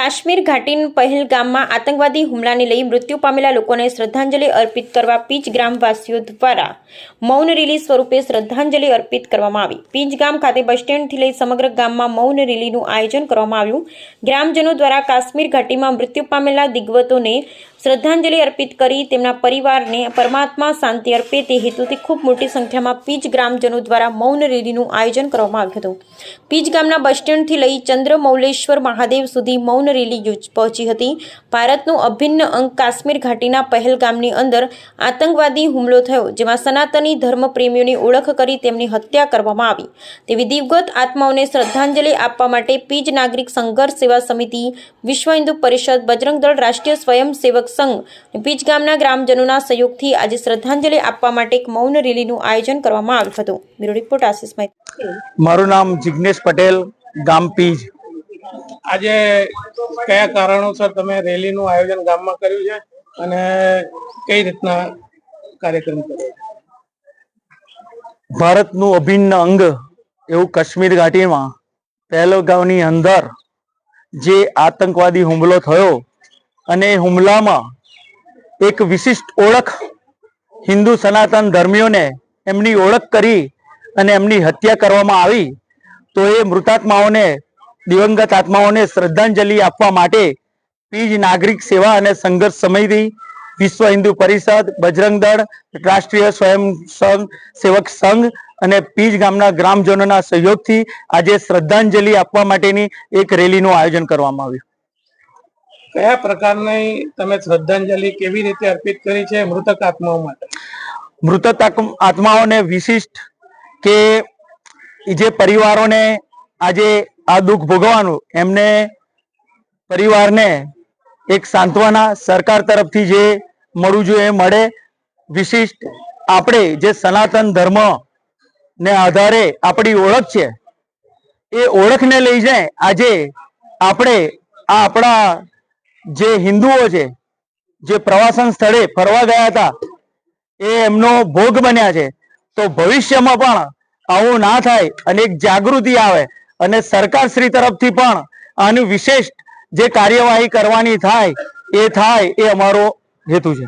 કાશ્મીર ઘાટીન પહેલગામમાં આતંકવાદી હુમલાને લઈ મૃત્યુ પામેલા લોકોને શ્રદ્ધાંજલિ અર્પિત કરવા પીચ ગ્રામવાસીઓ દ્વારા મૌન રેલી સ્વરૂપે શ્રદ્ધાંજલિ અર્પિત કરવામાં આવી. પીચ ગામ ખાતે બસ સ્ટેન્ડથી લઈ સમગ્ર ગામમાં મૌન રેલીનું આયોજન કરવામાં આવ્યું. ગ્રામજનો દ્વારા કાશ્મીર ઘાટીમાં મૃત્યુ પામેલા દિગ્વતોને શ્રદ્ધાંજલિ અર્પિત કરી તેમના પરિવારને પરમાત્મા શાંતિ અર્પે તે હેતુથી ખૂબ મોટી સંખ્યામાં પીચ ગ્રામજનો દ્વારા મૌન રેલીનું આયોજન કરવામાં આવ્યું હતું. પીચ ગામના બસ સ્ટેન્ડથી લઈ ચંદ્ર મૌલેશ્વર મહાદેવ સુધી મૌન રેલી પહોંચી હતી. ભારતનું અભિન્ન અંગ કાશ્મીર ઘાટીના પહેલગામની અંદર આતંકવાદી હુમલો થયો, જેમાં સનાતની ધર્મપ્રેમીઓની ઓળખ કરી તેમની હત્યા કરવામાં આવી. તેવી દિવગત આત્માઓને શ્રદ્ધાંજલિ આપવા માટે પીજ નાગરિક સંઘર્ષ સેવા સમિતિ, વિશ્વ હિન્દુ પરિષદ, બજરંગ દળ, રાષ્ટ્રીય સ્વયંસેવક સંઘ પીજ ગામના ગ્રામજનોના સહયોગથી આજે શ્રદ્ધાંજલિ આપવા માટે એક મૌન રેલીનું આયોજન કરવામાં આવ્યું હતું. બ્યુરો રિપોર્ટ આશિષ મારું નામ જિગ્નેશ પટેલ, ગામ પીજ. આજે કયા કારણોસર તમે રેલીનું આયોજન ગામમાં કર્યું છે અને કઈ રીતના કાર્યક્રમ કર્યો? ભારતનું અભિન્ન અંગ એવું કાશ્મીર ઘાટીમાં પહેલગાવની અંદર જે આતંકવાદી હુમલો થયો અને હુમલામાં એક વિશિષ્ટ ઓળખ હિન્દુ સનાતન ધર્મીઓને એમની ઓળખ કરી અને એમની હત્યા કરવામાં આવી, તો એ મૃતાત્માઓને દિવંગત આત્માઓને શ્રદ્ધાંજલિ આપવા માટે પીજ નાગરિક સેવા અને સંઘર્ષ સમિતિ વિશ્વ હિન્દુ પરિષદ બજરંગ દળ રાષ્ટ્રીય સ્વયં સંઘ સેવક સંઘ અને પીજ ગામના ગ્રામજનોના સહયોગથી આજે શ્રદ્ધાંજલિ આપવા માટેની એક રેલીનું આયોજન કરવામાં આવ્યું. કયા પ્રકારની તમે શ્રદ્ધાંજલિ કેવી રીતે અર્પિત કરી છે મૃતક આત્માઓ માટે? મૃતક આત્માઓને વિશિષ્ટ કે જે પરિવારોને આજે આ દુઃખ ભોગવવાનું એમને પરિવારને એક સાંત્વના સરકાર તરફથી જે મળવું જોઈએ એ મળે. વિશિષ્ટ આપણે જે સનાતન ધર્મ ને આધારે આપણી ઓળખ છે, એ ઓળખને લઈને આજે આપણે આ આપણા જે હિન્દુઓ છે, જે પ્રવાસન સ્થળે ફરવા ગયા હતા, એ એમનો ભોગ બન્યા છે. તો ભવિષ્યમાં પણ આવું ના થાય અને એક જાગૃતિ આવે અને સરકારશ્રી તરફથી પણ આનું વિશેષ જે કાર્યવાહી કરવાની થાય એ થાય એ અમારો હેતુ છે.